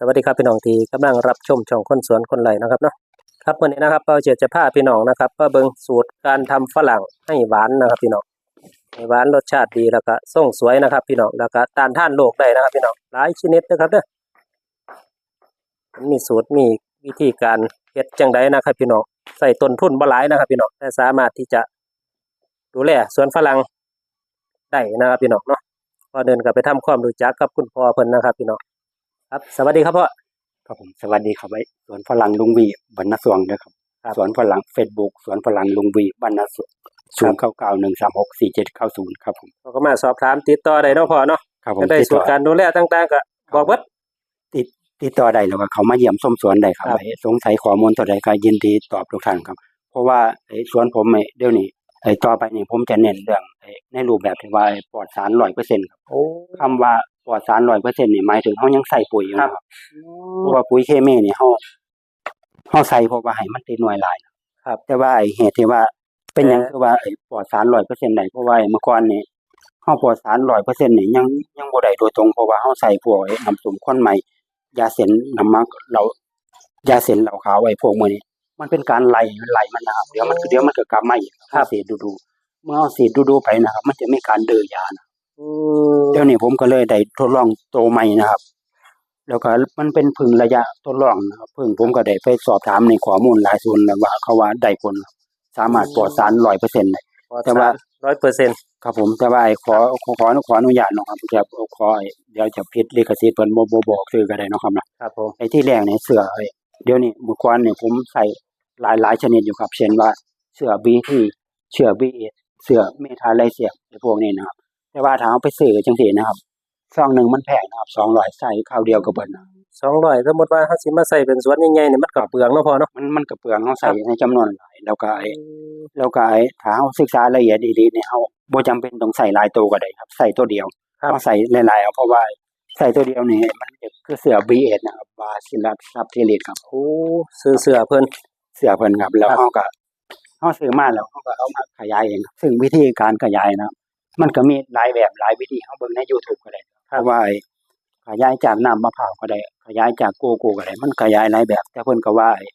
สวัสดีครับพี่น้องที่กำลังรับชมช่องคนสวนคนไรนะครับเนาะครับวันนี้นะครับเราจะจะพาพี่น้องนะครับมาเบิ่งสูตรการทำฝรั่งให้หวานนะครับพี่น้องให้หวานรสชาติดีแล้วก็ส่งสวยนะครับ พี่น้องแล้วก็ต้านท่านโรคได้นะครับ พี่น้องหลายชนิดนะครับเด้อมันมีสูตรมีวิธีการเฮ็ดจังไดนะครับ พี่น้องใส่ต้นทุนบ่หลายนะครับ พี่น้องแต่สามารถที่จะดูแลสวนฝรั่งได้นะครับพี่น้องเนาะก็เดินกับไปทำความรู้จักกับคุณพ่อเพิ่นนะครับ พี่น้อง ครับ สวัสดีครับพ่อครับผมสวัสดีครับไอ้สวนฝรั่งลุงวีบรรณสวงนะครับครับสวนฝรั่งเฟซบุ๊กสวนฝรั่งลุงวีบรรณสวงศูนย์เก้าเก้าหนึ่งสามหกสี่เจ็ดเก้าศูนย์ครับผมเราก็มาสอบถามติดต่อได้เนาะพ่อเนาะครับผมจะได้ติดสูต่ตอรการดูแลต่างๆก็บอกเบิดติดติดต่อได้แล้วก็เขามาเยี่ยมส้มสวนได้ครับครับไอ้สงสัยข้อมูลตัวใดก็ยินดีตอบทุกท่านครับ เพราะว่าไอ้สวนผมไอ้เดี๋ยวนี้ไอ้ต่อไปนี่ผมจะเน้นเรื่องไอ้ในรูปแบบที่ว่าไอ้ปลอดสารร้อยเปอร์เซ็นต์ครับโอ้คำว่าป ลอดสารร้อยเปอร์เซ็นต์นี่หมายถึงเขายังใส่ปุ๋ยอยู่ครับนะครับเพราะว่าปุ๋ยเคมีนี่เขาเขาใส่เพราะว่าให้มันติดหน่วยหลายครับ แต่ว่าไอ้เหตุที่ว่า เป็นหยังเอ่อคือว่าไอ้ปลอดสารร้อยเปอร์เซ็นต์ได้เพราะว่าไอ้เมื่อก่อนนี่เฮาปลอดสารร้อยเปอร์เซ็นต์นี่ยังยังบ่ได้โดยตรงเพราะว่าเฮาใส่พวกไอ้น้ำส้มควันใหม่ ยาเส้นน้ำมันเรายาเส้นเหล้าขาวไอ้พวกมื้อนี้มันเป็นการไล่ไล่มันนะครับเดี๋ยวมันเดี๋ยวมันก็กลับมาอีกครับสีดดูๆเมื่อเอาสีดดูๆไปนะครับ มันจะมีการเดือยานะอืม เดี๋ยวนี้ผมก็เลยได้ทดลองโตวใหม่นะครับ แล้วก็มันเป็นพึ่งระยะทดลองนะครับพึ่งผมก็ได้ไปสอบถามในข้อมูลหลายส่วนแล้วว่าเขาว่าได้ผลครับสามารถปลอดสารร้อยเปอร์เซ็นต์ได้แต่ว่าร้อยเปอร์เซ็นต์ครับผมแต่ว่าไอ้ขอขอขอขออนุญาตเนาะครับจะขอไอ้เดี๋ยวจะผิดลิขสิทธิ์เพิ่นบ่บ่บอกชื่อก็ได้เนาะครับนะครับผมไอ้ที่แรกเนี่ยเสื้อไอ้เดี๋ยวนี้เมื่อก่อนเนี่ยผมใส่หลายหลายชนิดอยู่ครับ เช่นว่าเสื้อ BT เสื้อ B1 เสื้อเมทาไลเซียไอ้พวกนี้นะครับ แต่ว่าถ้าเอาไปซื้อจังซี่นะครับซองหนึงมันแพงนะครับ200ใส่คราวเดียวก็เบิดนะสองร้อยสมมติว่าเขาสิมาใส่เป็นสวนใหญ่ๆเนี่ยมันก็เปลืองเนาะพ่อเนาะมันมันก็เปลืองเฮาใส่ครับในจำนวนหลายแล้วก็ไอ้แล้วก็ไอ้ถ้าเฮาศึกษาละเอียดดีๆเนี่ยเฮาบ่จำเป็นต้องใส่หลายตัวก็ได้ครับใส่ตัวเดียวครับเฮาใส่หลายๆเอาเพราะว่าใส่ตัวเดียวนี่มันจะคือเสือ B8 นะครับบาซิลัสซับเทลิสครับโอ้ซื้อเสื้อเพิ่นเสือเพิ่นครับแล้วครับเฮาก็เฮาซื้อมาแล้วเฮาก็เอามาขยายเองครับซึ่งวิธีการขยายนะครับ มันก็มีหลายแบบหลายวิธีเฮาเบิ่งใน YouTube ก็ได้เพราะว่าไอ้ขยายจากน้ำมะพร้าวก็ได้ ขยายจากโกโก้ก็ได้ มันขยายหลายแบบ แต่เพิ่นก็ว่าไอ้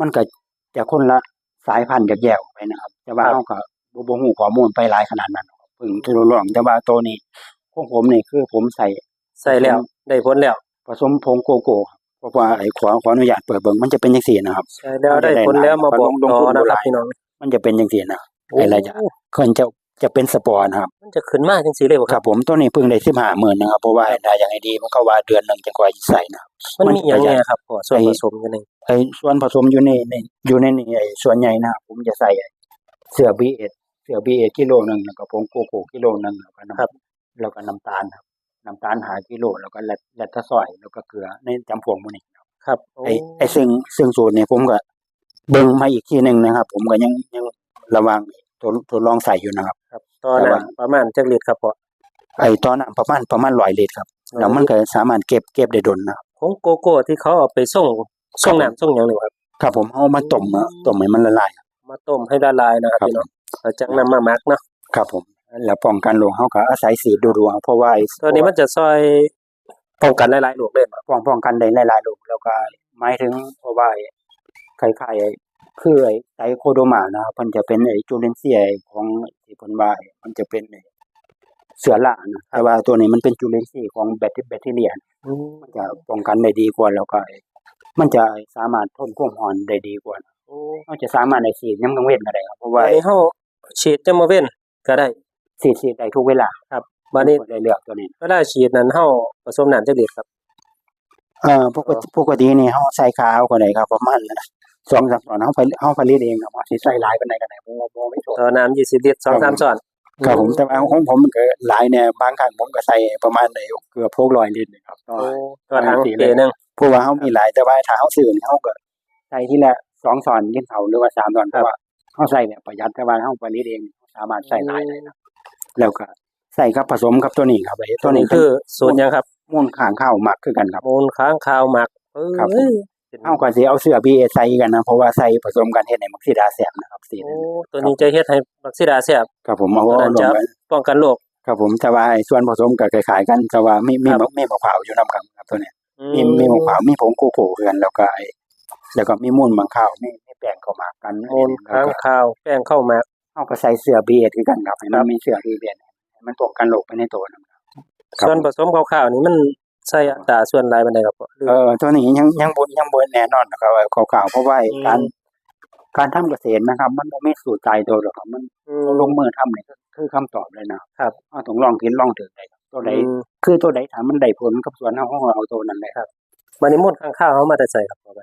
มันก็จะคนละสายพันธุ์แยกๆออกไปนะครับ แต่ว่าครับเฮาก็บ่บ่ฮู้ข้อมูลไปหลายขนาดนั้นหรอกเพิ่งทดลองแต่ว่าตัวนี้ของผมนี่คือผมใส่ใส่แล้ว ได้ผลแล้วผสมผงโกโก้ครับเพราะว่าไอ้ขอขออนุญาตเปิดเบิ่งมันจะเป็นจังซี่นะครับใส่แล้วได้ผลแล้วมาบอกลงต่อทุนนะครับหลายพี่น้องมันจะเป็นจังซี่นะครับไอ้ระยะคนจะ จะเป็นสปอร์นะครับ มันจะขึ้นมาจังซี่เลยบ่คครัรับบผมตัวนี้เพิ่งได้15,000นะครับเพราะว่าได้อย่างไอ้ดีมันก็ว่าเดือนหนึงจังค่อยใส่นะครับมันมันมีอย่างประหยัดไงครับพ่อส่วนไอ้ผสมอยู่ในไอ้ส่วนผสมอยู่ในในอยู่ในนี่ไอ้ส่วนใหญ่นะครับผมจะใส่ไอ้เสือ B1 เสือ B1 กิโลหนึงแล้วก็ผงโกโก้กิโลหนึงแล้วก็น้ำครับแล้วก็น้ำตาลครับน้ำตาลหากิโลแล้วก็แลคแลคตาซอยด์แล้วก็เกลือในจำพวงหมื้นี้ครับโอ้ไอ้ไอ้ซึ่งซึ่งสูตรนี่ผมก็เบิ่งมาอีกทีหนึงนะครับ ผมก็ยังยังระวัง ทดทดลองใส่อยู่นะครับ ครับตอนนั้นประมาณจักลิตรครับพ่อไอ้ตอนนั้นประมาณประมาณ100ลิตรครับแล้วมันก็สามารถเก็บเก็บได้ดนนะครับของโกโก้ที่เขาเอาไปส่งส่งน้ำส่งหยังนี่ครับครับผมเอามาต้มอะต้มให้มันละลาย มาต้มให้ละลายนะครับครับพี่น้องแล้วจากนั้นมาหมักเนาะครับผมแล้วป้องกันโรคเฮาก็อาศัยสีดดูๆเอาเพราะว่าไอ้ตัวนี้มันจะซอยป้องกันหลายๆโรคเลยบ่ป้องป้องกันได้หลายๆโรคแล้วก็หมายถึงเพราะว่าไอ้คล้ายๆไอ้ คือไอ้ไตรโคโดมานะครับมันจะเป็นไอ้จุลินทรีย์ของที่เพิ่นว่าไอ้มันจะเป็นไอ้เสือล่านะแต่ว่าตัวนี้มันเป็นจุลินทรีย์ของแบคทีแบคทีเรียอืมมันจะป้องกันได้ดีกว่าแล้วก็ไอ้มันจะสามารถทนความร้อนได้ดีกว่าโอ้มันจะสามารถได้ฉีดยามกลางเว้นก็ได้ครับเพราะวัว่านไอ้นี้เฮาฉีดจะมาเว้นก็ได้ฉีดฉีดได้ทุกเวลาบัดนี้ได้เลือกตัวนี้ก็ได้ฉีดนั้นเฮาผสมน้ำจักลิตรครับเอ่อปกติปกตินี่เฮาใส่ขาวก็ได้ครับประมาณ สองสามตอนเฮาไปเฮาผลิตเองครับว่าสิใส่หลายปานใดก็ได้เพราะว่าบ่ไม่ชอบต่อน้ำ20ลิตร2 3ช้อนครับผมแต่ว่าของผมมันก็หลายแน่บางครั้งผมก็ใส่ประมาณได้เกือบ600ลิตรนะครับต่อโอ้ตัวถังเปนึงเพราะว่าเฮามีหลายแต่ว่าถ้าเฮาซื้อเฮาก็ใส่ที่ละ2ช้อนกินข้าหรือว่า3ช้อนเพราะว่าเฮาใส่เนี่ยประหยัดแต่ว่าเฮาผลิตเองสามารถใส่หลายได้นะแล้วก็ใส่กับผสมกับตัวนี้ครับไอ้ตัวนี้คือสูตรยังครับมูลข้างข้าวหมักคือกันครับมูลค้างคาวหมักครับ เฮาก็สิเอาเสื้อ BA ใส่กันนะเพราะว่าใส่ผสมกันเฮ็ดให้มักซิดาแซ่บนะครับสีโอ้นั้นตัวนี้จะเฮ็ดให้บักซิดาแซ่บครับผมเอาตัวนั้นลงจะไปป้องกันโรคครับผมแต่ว่าไอ้ส่วนผสมก็คล้ายๆกันแต่ว่ามีมีครับมีมะพร้าวอยู่นํครับครับตัวเนี้ยมีมีหมกขาวมีผงโกโก้คือกันแล้วก็ไอ้แล้วก็มีมูลบางข้าวมีมีแป้งเข้ามากันมูลแล้วค้างก็คาวแป้งเข้ามาเฮาก็ใส่เสื้อ B1 คือกันครับให้ครัมันบมีเสื้อ B1 ให้มันป้องกันโรคไปในตัวนะครับครับส่วนผสมขาวๆนี่มัน ใส่อัตราส่วนหลายปานใดครับพ่อหรือเอ่อตัวนี้ยังยังบ่ยังบ่แน่นอนนะครับว่าขาวๆเพราะว่าไอ้อืมการการทำเกษตรนะครับ มันบ่มีสูตรตายตัวหรอกครับมันอืมลงมือทำนี่ก็คือคำตอบเลยนะครับเฮาต้องลองผิดลองถูกได้ครับตัวใดอืมคือตัวใดถ้ามันได้ผลกับสวนเฮาเฮาก็เอาตัวนั้นแหละบัดนี้มูลค้างคาวเฮามาแต่ใส่ครับพ่อไป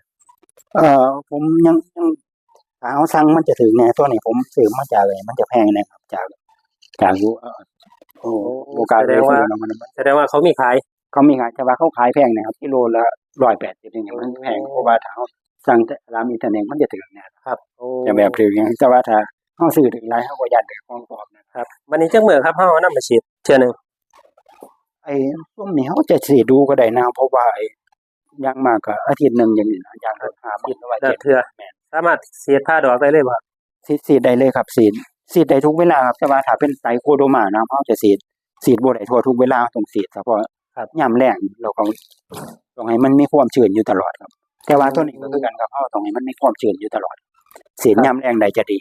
เอ่อผมยังยังถ้าเอาสั่งมันจะถึงแน่ตัวนี้ผมซื้อมาจากอะไรมันจะแพงนะครับจากจากอยู่เอ่อโอ้โอกาสแสดงว่าได้ซื้อเนาะมันมันแสดงว่าเขามีขาย เขามีขายแต่ว่าเขาขายแพงนะครับกิโลละ180อย่างเงี้ยมันแพงเพราะว่าถ้าเราสั่งแต่ตามอินเทอร์เน็ตมันจะถึงเนี่ยครับโอ้จะแบบถึงอย่างแต่ว่าถ้าเฮาซื้อถึงหลายเฮาก็ยัดได้ของปลอมนะครับบัดนี้จักมื้อครับเฮาเอานำมาฉีดเทื่อหนึงไอ้พวกนี้เฮาจะสิดูก็ได้นะเพราะว่าไอ้อย่างมากก็อาทิตย์หนึงอย่างนี้นะอย่างละ5มื้อหรือว่าแต่7เทื่อแม่นสามารถฉีดผ้าดอกได้เลยบ่ครับสีดสีดได้เลยครับสีดสีดได้ทุกเวลาครับแต่ว่าถ้าเป็นไตโคโดมานะเฮาจะสีดสีดบ่ได้ทั่วทุกเวลาต้องสีดเฉพาะ ยามแล้งเราก็ต้องให้มันมีความชื้นอยู่ตลอดครับ แต่ว่าตัวนี้ก็คือกันครับเฮาต้องให้มันมีความชื้นอยู่ตลอดสีดยามแล้งได้จะดี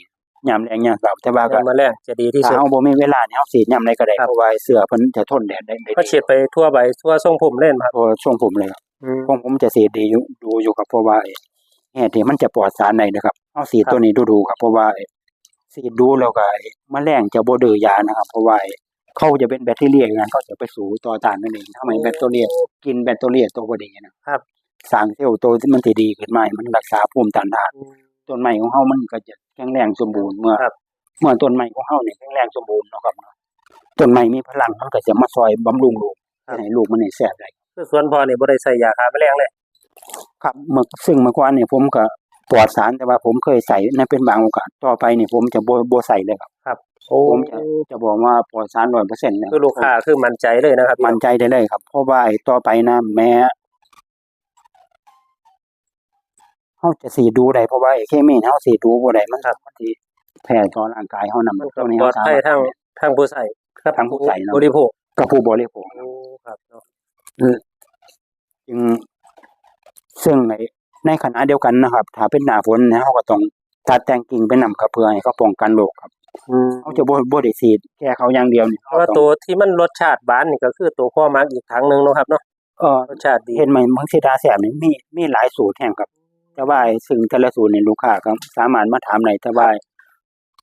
ยามแล้งยามเช้าแต่ว่าก็ยามมาแรงจะดีที่ถ้าสุดเฮาบ่มีเวลาเนี่ยเฮาสีดยามใดก็ได้ครับเพราะว่าเสื้อเพิ่นจะทนแดดได้ได้ก็ดีฉีดไปทั่วใบทั่วทรงผมเล่นบ่ครับเพราะช่วงผมเลยครับอืมผมผมจะสีดดีอยู่ดูอยู่ครับเพราะว่าไอ้เหตุที่มันจะปลอดสารได้นะครับเอาสีดครับตัวนี้ดูๆครับเพราะว่าไอ้สีดดูแล้วก็ไอ้แมลงจะบ่ดื้อยานะครับ เพราะว่าไอ้ เขาจะเป็นแบคทีเรียอย่างนั้นเขาจะไปสู่ต่อต้านนั่นเองทำให้แบคทีเรียกินแบคทีเรียตัวบ่ดีนะครับสร้างเซลล์ตัวที่มันสิดีขึ้นมาให้มันรักษาภูมิต้านทานต้นไม้ของเฮามันก็จะแข็งแรงสมบูรณ์เมื่อครับเมื่อต้นไม้ของเฮาเนี่ยแข็งแรงสมบูรณ์เนาะครับเนาะต้นไม้มีพลังมันก็จะมาซอยบำรุงลูกให้ลูกมันนี่แซ่บได้คือสวนพอนี่บ่ได้ใส่ยาฆ่าแมลงเลย ครับเมื่อซึ่งเมื่อก่อนเนี่ยผมก็ ปลอดสารแต่ว่าผมเคยใส่ในเป็นบางโอกาสต่อไปเนี่ยผมจะบ่บ่ใส่เลยครับโอ้ผมจะจะบอกว่าปลอดสาร100%เลยคือลูกค้าคือมั่นใจเลยนะครับมั่นใจได้เลยครับเพราะว่าไอ้ต่อไปนะแม้เฮาจะสีดดูได้เพราะว่าไอ้เคมีเฮาสีดดูบ่ได้มันมันสิแพ้ต่อร่างกายเฮานำมันก็ปลอดภัยทั้งทั้งผู้ใส่ครับทั้งผู้ใส่เนาะบริโภคกับผู้บริโภคโอ้ครับเนาะจึงซึ่งใน ในขณะเดียวกันนะครับ ถ้าเป็นหน้าฝนเนี่ยเฮาก็ต้องตัดแต่งกิ่งไปนำครับเพื่อให้เขาป้องกันโรคครับอืมเขาจะบ่บ่ได้ฉีดแค่เขาอย่างเดียวนี่เพราะว่าตัวที่มันรสชาติหวานนี่ก็คือตัวข้อมักอีกถังหนึงเนาะครับเนาะเอ่อรสชาติดีเห็นไหมมังสิดาแซ่บนี่มีมีหลายสูตรแห่งครับ แต่ว่าไอ้ซึ่งแต่ละสูตรนี่ลูกค้าก็สามารถมาถามได้แต่ว่า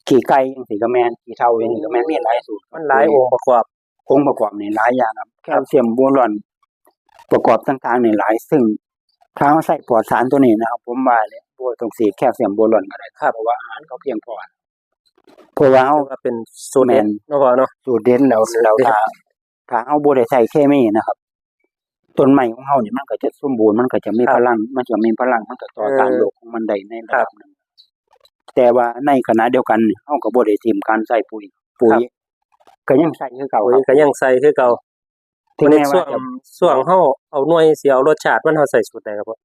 ขี่ไก่จังซี่ก็แม่นขี่เท่าจังซี่ก็แม่นมีหลายสูตรครับมันหลายองค์ประกอบองค์ประกอบนี่หลายอย่างครับแคลเซียมโบรอนประกอบต่างๆนี่หลายซึ่ง ถ้าเราใส่ปลอดสารตัวนี้นะครับ ผมว่าเลยบ่ต้องสีดแคลเซียมโบรอนก็ได้ครับเพราะว่าอาหารเขาเพียงพอเพราะว่าเฮาก็เป็นสูตรเด็ดแม่นเนาะพ่อเนาะสูตรเด่นแล้วสูตรแล้วเด่นถ้าถ้าเฮาบ่ได้ใส่เคมีนะครับต้นไม้ของเฮานี่มันก็จะสมบูรณ์มันก็จะมีพลัง มันจะมีพลังมันก็ต่อต้านโรคของมันได้ในระดับหนึงแต่ว่าในขณะเดียวกันนี่เฮาก็บ่ได้ทิมการใส่ปุ๋ยปุ๋ยก็ยังใส่คือเก่าปุ๋ยครับก็ยังใส่คือเก่า ถึงในแม้ส่วว่างจะส่วงเฮาเอาหน่วยสิเอารสชาติมันเฮาใส่สูตรใดครับพ่อ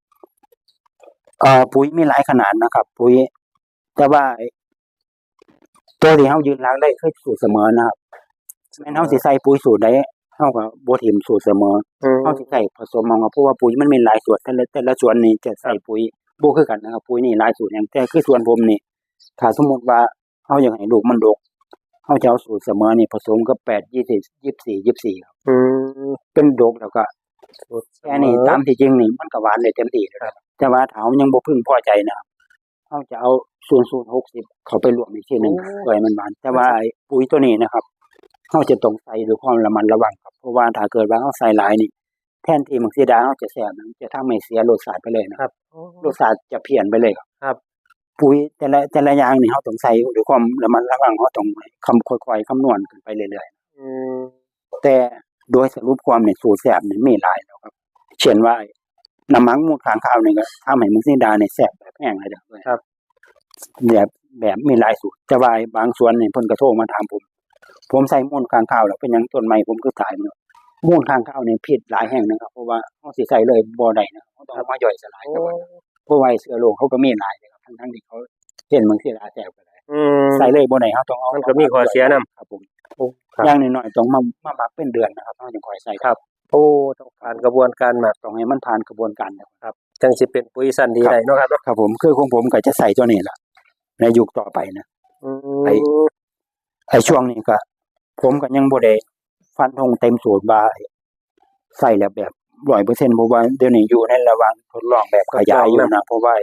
เอ่อปุ๋ยมีหลายขนาดนะครับ ปุ๋ย แต่ว่าไอ้ตัวที่เฮายืนหลังได้คือสูตรเสมอนะครับแม่นเฮาสิใส่ปุ๋ยสูตรใดเฮาก็บ่ทิมสูตรเสมออืมเฮาสิใส่ผสมเอาครับเพราะว่าปุ๋ยมันมีหลายส่วนแต่ละแต่ละส่วนนี่จะใส่ปุ๋ยบ่คือกันนะครับ ปุ๋ยนี่หลายสูตรอย่างแต่คือส่วนผมนี่ถ้าสมมุติว่าเฮาอยากให้ลูกมันดก เฮาจะเอาสูตรเสมอนี่ผสมกับ8 20 24 24ครับอืมเป็นดกแล้วก็สูตรแค่นี้ตามที่จริงนี่มันก็หวานได้เต็มที่แล้วครับแต่ว่าถ้าเฮายังบ่พึงพอใจนะครับเฮาจะเอา0 0 60เข้าไปรวมอีกทีหนึงเพื่อให้มันหวาน แต่ว่าไอ้ปุ๋ยตัวนี้นะครับเฮาจะต้องใส่ด้วยความระมัดระวังครับเพราะว่าถ้าเกิดว่าเฮาใส่หลายนี่แทนที่มักสีดาเขาจะแสบมันจะทำให้เสียรสชาติไปเลยนะครับรสชาติจะเพี้ยนไปเลยครับครับ ปุ๋ยแต่ละแต่ละอย่างนี่เขาต้องใส่ด้วยความระมัดระวังเขาต้องคำค่อยๆคำนวณขึ้นไปเรื่อยอืมๆแต่โดยสรุปความในสูตรแสบนี่มีหลายแล้วครับ เช่นว่าน้ำมันมูลค้างข้าวนี่ก็ทำให้มักสีดาในแสบแบบแห้งเลยเด้อครับแบบแบบมีหลายสูตรแต่ว่าบางส่วนนี่เพิ่นก็โทรมาถามผม ผมใส่มูลค้างข้าวแล้วเป็นหยังต้นไม้ผมคือตายมันมูลค้างคาวนี่ผิดหลายแห่งนะครับเพราะว่าเฮาสิใส่เลยบ่ได้นะครับเขาต้องเอามาย่อยสลายกับมันเพราะว่าไอ้เชื้อโรคเขาก็มีหลายนะค รับทั้งๆที่เขาเห็นบางทีอาแสบก็ได้อืมใส่เลยบ่ได้เฮาต้องเอามันก็มีข้อเสียนำครับผมครับอย่างน้อยๆต้องมามาหมักเป็นเดือนนะครับเฮาจึงค่อยใส่ครับโอ้ต้องผ่านกระบวนการหมักต้องให้มันผ่านกระบวนการนะครับจังสิเป็นปุ๋ยสันดีได้เนาะครับเนาะครับผมคือของผมก็จะใส่ตัวนี้ล่ะในยุคต่อไปนะอืมไอ้ไอ้ช่วงนี้ก็ ผมก็ยังบ่ได้ฟันธงเต็มสูตรว่าใส่แล้วแบบร้อยเปอร์เซ็นต์เพราะว่าเดี๋ยวนี้อยู่ในระหว่างทดลองแบบขยายอยู่นะเพราะว่า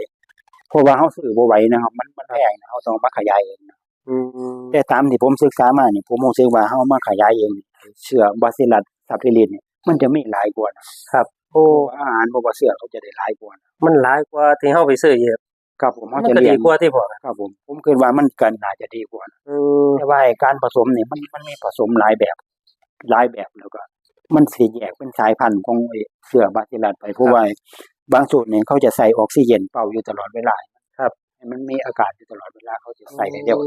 เพราะว่าเฮาซื้อบ่ไหวนะครับ มันมันแพงนะเฮาต้องมาขยายเองนะอืมแต่ตามที่ผมศึกษามานี่ผมรู้สึกว่าเฮามาขยายเองนี่เชื้อบาซิลัสซับทิลินนี่มันจะมีหลายกว่านะครับ โอ้เพราะว่าอาหารบ่ว่าเชื้อเขาจะได้หลายกว่านะมันหลายกว่าที่เฮาไปซื้อเยอะครับผมมัเฮานจะก็เลี้ดียงกว่าที่บ่ครับผม ผมคิดว่ามันก็น่าจะดีกว่านะอืมแต่ว่าไอ้การผสมนี่มันมันมีผสมหลายแบบหลายแบบแล้วก็ มันสิแยกเป็นสายพันธุ์ของไอ้เชื้อบาซิลัสไปเพราะว่า บางสูตรเนี่ยเขาจะใส่ออกซิเจนเป่าอยู่ตลอดเวลาครับให้มันมีอากาศอยู่ตลอดเวลาเขาจะใส่ได้เดียว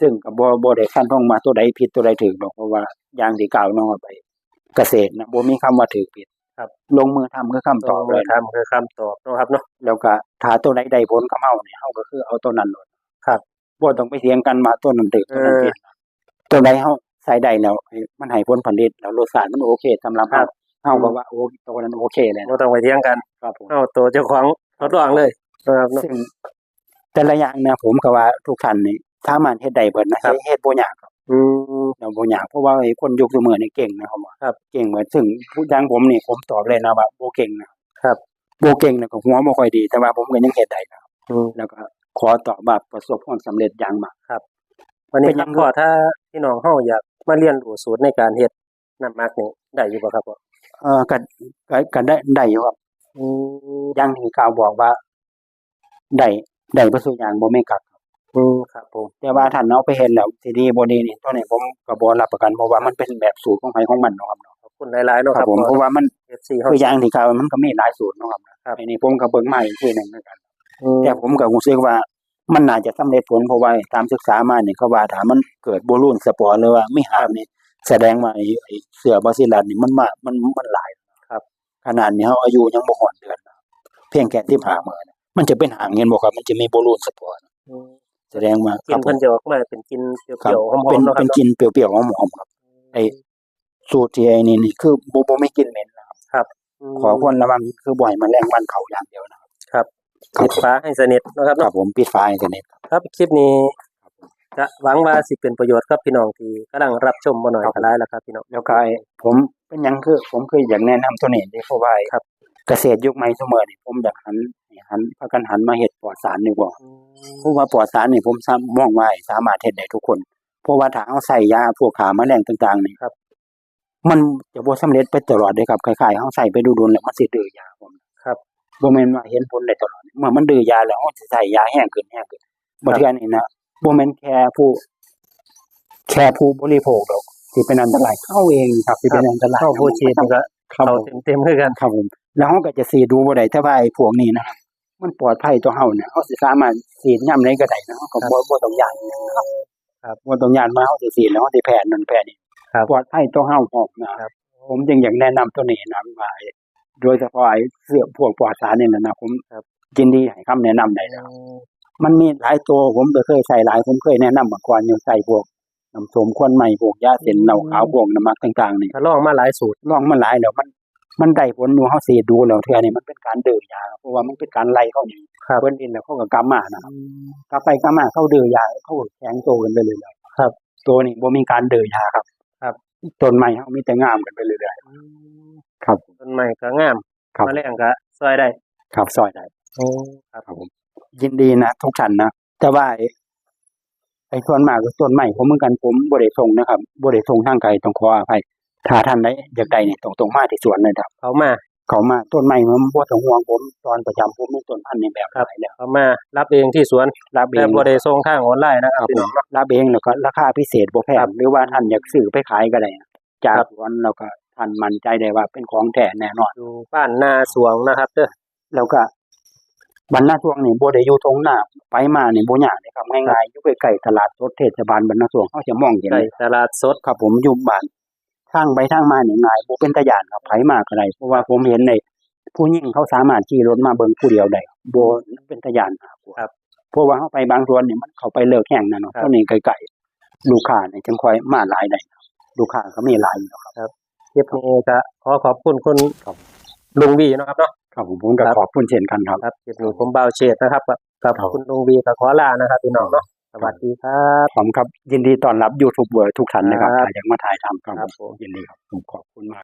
ซึ่งก็บ่บ่ได้ขั้นต้องมาตัวใดผิดตัวใดถูกหรอกเพราะว่าอย่างที่กล่าวน้องเอาไป เกษตรนะบ่มีคำว่าถูกผิดครับ ลงมือทำคือคำตต่ออบเลยทำคือคำตอบเนาะครับเนาะแล้วก็ถ้าตัวใดได้ผลกับเฮาเนี่ยเฮาก็คือเอาตัวนั้นโลดครับบ่ต้องไปเถียงกันมาตัวนั้นถูกตัวนั้นผิดตัวใดเฮาใส่ได้แล้วมันให้ผลผลิตแล้วรสชาติมันโอเคสำหรับครัเฮาบ เฮาก็ว่าโอ้ตัวนั้นโอเคเลยบ่นะต้องไปเถียงกันครับผมเอาตัวเจ้าของทดลองเลยนะครับเนาะซึ่งแต่ละอย่างเนี่ยผมก็ว่าทุกท่านนี่สามารถเฮ็ดได้เบิดนะครับเฮ็ดบ่ยากครับอืมเราบ่อยากเพราะว่าไอ้คนยุคสมัยนี่เก่งนะครับว่าครับเก่งเหมือนซึ่งผู้อย่างผมนี่ผมตอบเลยนะว่าบ่เก่งนะครับบ่เก่งแล้วก็หัวบ่ค่อยดี แต่ว่าผมก็ยังเฮ็ดได้ครับอืมแล้วก็ขอตอบว่าประสบความสำเร็จอย่างมากวันนี้เป็นคยัรับงพ่อถ้าพี่น้องเฮาอยากมาเรียนรู้สูตรในการเฮ็ดน้ำหมักนี่ได้อยู่บ่ครับพ่อ เอ่อก็ก็ก็ได้ได้อยู่ครับอืมอย่างที่กล่าวบอกว่าได้ได้ประสบอย่างบ่แม่นกักครับอืมครับผมแต่ว่าท่านเอาไปเฮ็ดแล้วสิดีบ่ดีนี่ตัวนี้ผมก็บ่รับประกันเพราะว่ามันเป็นแบบสูตรของไผของมันเนาะครับเนาะขอบคุณหลายๆเนาะคครัรับบผมพ่อเพราะว่ามัน FC เฮาคืออย่างที่กล่าวมันก็มีหลายสูตรเนาะครับนะครับ อันนี้ผมก็เบิ่งมาอีกทีหนึงเหมือนกันอืมแต่ผมก็รู้สึกว่ามันน่าจะสำเร็จผลเพราะว่าตามศึกษามาเนี่ยเขาว่าถ้ามันเกิดบ่รุนสปอร์หรือว่าไม่หามนี่ แสดงว่าไอ้ไอ้เสือบาซิลัสนี่มันมามันมันหลายครับ ขนาดนี้เฮาอายุยังบ่ฮอดเดือนนะเพียงแค่15มื้อนะมันจะเป็นหางเห็นบ่ครับ มันจะมีบ่รุนสปอร์อืมแสดงว่ากินเพิ่นจะออกมาเป็นกลินเปครับรี้ยวๆหอมเป็นๆเนาะคเป็รับนกลิ่นเปรี้ยวๆหอมๆครับ ไอ้สูตรที่ไอ้นี่นี่คือบ่บ่มีกลิ่นเหม็นนะครับมขอควรระวังคือบ่ให้แมลงวันเข้าอย่างเดียวนะครับ ครับครัปิบดฝาให้สนิทเนาะครับครัเนาะบผมปิดไฟให้สนิทครับคลิปนี้ ก็หวังว่าสิเป็นประโยชน์กับพี่น้องที่กำลังรับชมบ่น้อยก็หลายแล้วครับพี่น้องแล้วก็ไอ้ผมเป็นหยังคือ ผมคืออยากแนะนำตัวนี้เด้เพราะว่าไอ้ครับ เกษตรยุคใหม่เสมอนี่ผมอยากหันให้หันพากันหันมาเฮ็ดปลอดสารดีกว่าเพราะว่าปลอดสารนี่ผมซ้ำมองว่าสามารถเฮ็ดได้ทุกคน เพราะว่าถ้าเอาใส่ยาพวกขาแมลงต่างๆนี่ครับ มันจะบ่สำเร็จไปตลอดเด้ครับคล้ายๆเฮาใส่ไปดูๆแล้วมันสิดื้อยาผมครับบ่แม่นว่าเห็นผลได้ตลอดเมื่อมันดื้อยาแล้วเฮาสิใส่ยาแห้งขึ้นแห้งขึ้นบ่เทื่อนี่นะ บ่แม่นแค่ผู้แค่ผู้บริโภคดอกสิเป็นอันตรายเข้าเองครับสิเป็นอันตรายเข้าผู้ฉีดนี่ก็ครับเข้าผมเต็มๆคือกันครับผมแล้วเราก็จะสีดูบ่ได้ถ้าว่าไอ้พวกนี้นะครับมันปลอดภัยต่อเฮาเนี่ยเฮาสิสามารถสีดย่ำใดก็ได้นะเฮาก็บ่บ่ต้องย่านนะครับครับบ่ต้องย่านมาเฮาสิสีดแล้วเฮาสิแพ้นั่นแพ้นี่ครับปลอดภัยต่อเฮาพร้อมนะครับ ผมจึงอยากแนะนำตัวนี้นะว่าไอ้โดยเฉพาะไอ้เสื้อพวกปลอดสารนี่แหละนะผมครับยินดีให้คำแนะนำได้นะครับ มันมีหลายตัวผมก็เคยใส่หลายผมเคยแนะนำมาก่อนอยู่ใส่พวกน้ำส้มควันใหม่พวกยาเส้นเหล้าขาวพวกน้ำมันต่างๆนี่ถ้าลองมาหลายสูตรลองมันหลายแล้วมันมันได้ผลอยู่เฮาสิดูแล้วเทื่อนี่มันเป็นการดื้อยาเพราะว่ามันเป็นการไล่เขานี่ครับเพิ่นอินแล้วเขาก็กลับมานะครับกลับไปกลับมาเขาดื้อยาเขาแข็งโตกันไปเรื่อยๆครับ ตัวนี้บ่มีการดื้อยาครับ ครับต้นไม้เฮามีแต่งามกันไปเรื่อยๆครับต้นไม้ก็งามครับแมลงก็ซอยได้ ครับซอยได้โอ้ครับครับผม ยินดีนะทุกท่านนะแต่ว่าไอ้ไอ้ส่วนมากก็ต้นไม้ผมเหมือนกันผมบ่ได้ส่งนะครับบ่ได้ส่งทางไกลต้องขออภัยถ้าท่านใดอยากได้นี่ต้องตรงมาที่สวนเลยครับ เขามา เขามาต้นไม้มันบ่ต้องห่วงผมตอนประจำผมมีต้นพันธุ์ในแบบหลายแล้วเขามา รับเองที่สวนรับเอแต่งบ่ได้ส่งทางออนไลน์นะครับครับพี่ผน้อมงเนาะรับเองแล้วก็ราคาพิเศษบ่แพครังบหรือว่าท่านอยากซื้อไปขายก็ได้จากครับสวนแล้วก็ท่านมั่นใจได้ว่าเป็นของแท้แน่นอนอยู่บ้านนาสวงนะครับเด้อแล้วก็ บรรณาช่วงนี่บ่ได้อยู่ตรงหน้าไปมานี่บ่ยากเลยครับง่ายๆอยู่ใกล้ๆตลาดสดเทศบาลบรรณาช่วงเฮาจะมองเห็นใกล้เลยตลาดสดครับผมอยู่บ้านทางไปทางมานี่ง่ายบ่เป็นตาย่านครับไผมาก็ได้เพราะว่าผมเห็นในผู้หญิงเขาสามารถขี่รถมาเบิ่งผู้เดียวได้บ่เป็นตาย่านครับครับเพราะว่าเฮาไปบางส่วนนี่มันเข้าไปเลิกแห้งนั่นเนาะครับเท่านี้ไกลๆลูกค้านี่จึงค่อยมาหลายได้ครับลูกค้าก็มีหลายอยู่ครับคลิปนี้ก็ขอขอบคุณคุณครับลุงวีเนาะครับเนาะ ครับผมผมก็ครับขอบคุณเช่นกันครับครับคลิปนี้ผมเบาเชษนะครับกับกับครับคุณลุงวีกับขอลานะครับพี่น้องเนาะสวัสดีครับผมครับยินดีต้อนรับยูทูบเบอร์ทุกท่านนะครับครับถ้าอยากมาถ่ายทำครับครับผมยินดีครับผมขอบคุณมาก